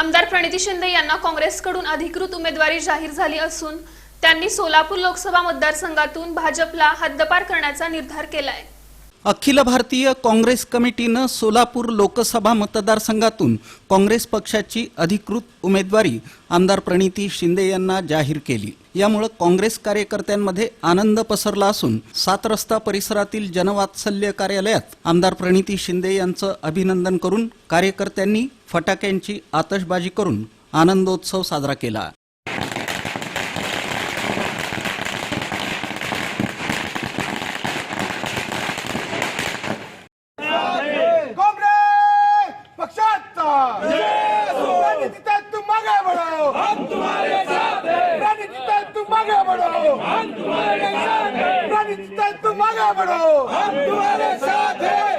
आमदार प्रणिती शिंदे यांना काँग्रेसकडून अधिकृत उमेदवारी जाहीर झाली असून त्यांनी सोलापूर लोकसभा मतदारसंघातून भाजपला हद्दपार करण्याचा निर्धार केलाय. अखिल भारतीय काँग्रेस कमिटीनं सोलापूर लोकसभा मतदारसंघातून काँग्रेस पक्षाची अधिकृत उमेदवारी आमदार प्रणिती शिंदे यांना जाहीर केली. यामुळं काँग्रेस कार्यकर्त्यांमध्ये आनंद पसरला असून सात रस्ता परिसरातील जनवात्सल्य कार्यालयात आमदार प्रणिती शिंदे यांचं अभिनंदन करून कार्यकर्त्यांनी फटाक्यांची आतषबाजी करून आनंदोत्सव साजरा केला कांग्रेस पक्षाचा रणनीतीचा तुम आगे बढ़ो हम तुम्हारे साथ हैं रणनीतीचा बढ़ो. हम तुम्हारे साथ हैं बढ़ो. हम तुम्हारे साथ हैं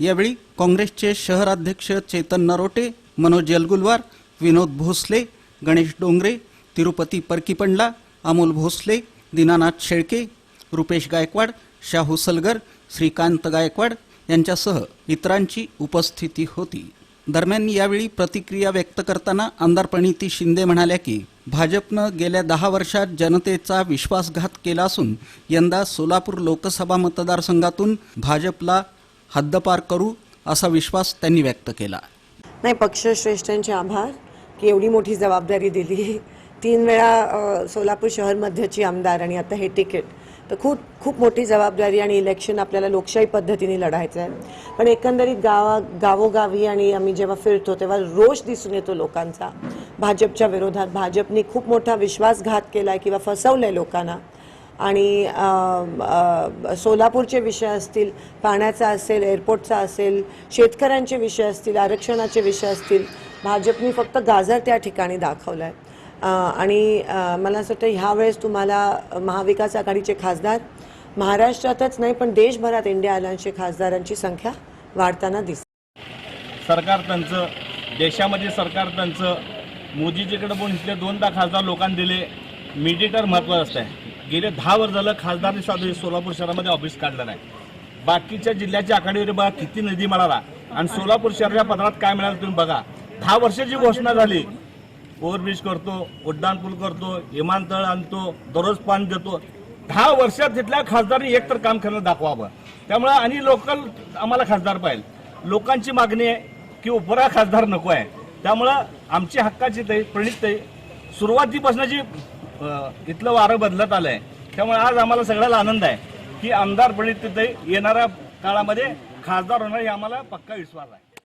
यावेळी काँग्रेसचे शहराध्यक्ष चेतन नरोटे मनोज यलगुलवार विनोद भोसले गणेश डोंगरे तिरुपती परकीपंडला अमोल भोसले दीनानाथ शेळके रुपेश गायकवाड शाहू सलगर श्रीकांत गायकवाड यांच्यासह इतरांची उपस्थिती होती. दरम्यान यावेळी प्रतिक्रिया व्यक्त करताना आमदार प्रणिती शिंदे म्हणाल्या की भाजपनं गेल्या दहा वर्षात जनतेचा विश्वासघात केला असून यंदा सोलापूर लोकसभा मतदारसंघातून भाजपला हद्दपार करू असा विश्वास त्यांनी व्यक्त केला. नाही पक्षश्रेष्ठांचे आभार की एवढी मोठी जबाबदारी दिली. तीन वेळा सोलापूर शहर मध्यची आमदार आणि आता हे तिकीट. तर खूप खूप मोठी जबाबदारी आणि इलेक्शन आपल्याला लोकशाही पद्धतीने लढायचं आहे. पण एकंदरीत गावा गावोगावी आणि आम्ही जेव्हा फिरतो तेव्हा रोष दिसून येतो लोकांचा. भाजपच्या विरोधात भाजपने खूप मोठा विश्वासघात केला आहे किंवा फसवलं आहे लोकांना. आणि सोलापूरचे विषय असतील पाण्याचा असेल एअरपोर्टचा असेल शेतकऱ्यांचे विषय असतील आरक्षणाचे विषय असतील भाजपने फक्त गाजर त्या ठिकाणी दाखवलं आहे आणि मला असं वाटतं ह्यावेळेस तुम्हाला महाविकास आघाडीचे खासदार महाराष्ट्रातच नाही पण देशभरात इंडिया आयलँडचे खासदारांची संख्या वाढताना दिसते सरकार त्यांचं देशामध्ये सरकार त्यांचं मोदीजीकडे पण इथले दोनदा खासदार लोकांनी दिले मिडिटर महत्त्वाचं असतं. गेले दहा वर्ष झालं खासदारने साधू सोलापूर शहरामध्ये ऑफिस काढलं नाही. बाकीच्या जिल्ह्याच्या आघाडीवर बघा किती निधी मिळाला. आणि सोलापूर शहराच्या पदरात काय मिळालं तुम्ही बघा. दहा वर्षाची घोषणा झाली. ओव्हरब्रिज करतो उड्डाणपूल करतो विमानतळ आणतो दररोज पाणी देतो. दहा वर्षात तिथल्या खासदारांनी एकतर काम करणं दाखवावं त्यामुळं आणि लोकल आम्हाला खासदार पाहिजे. लोकांची मागणी आहे की उपरा खासदार नको आहे. त्यामुळं आमची हक्काची ताई प्रणित ताई सुरुवातीपासूनची इथलं वारं बदलत आलं आहे त्यामुळे आज आम्हाला सगळ्याला आनंद आहे की आमदार प्रणित ताई येणाऱ्या काळामध्ये खासदार होणार हे आम्हाला पक्का विश्वास आहे.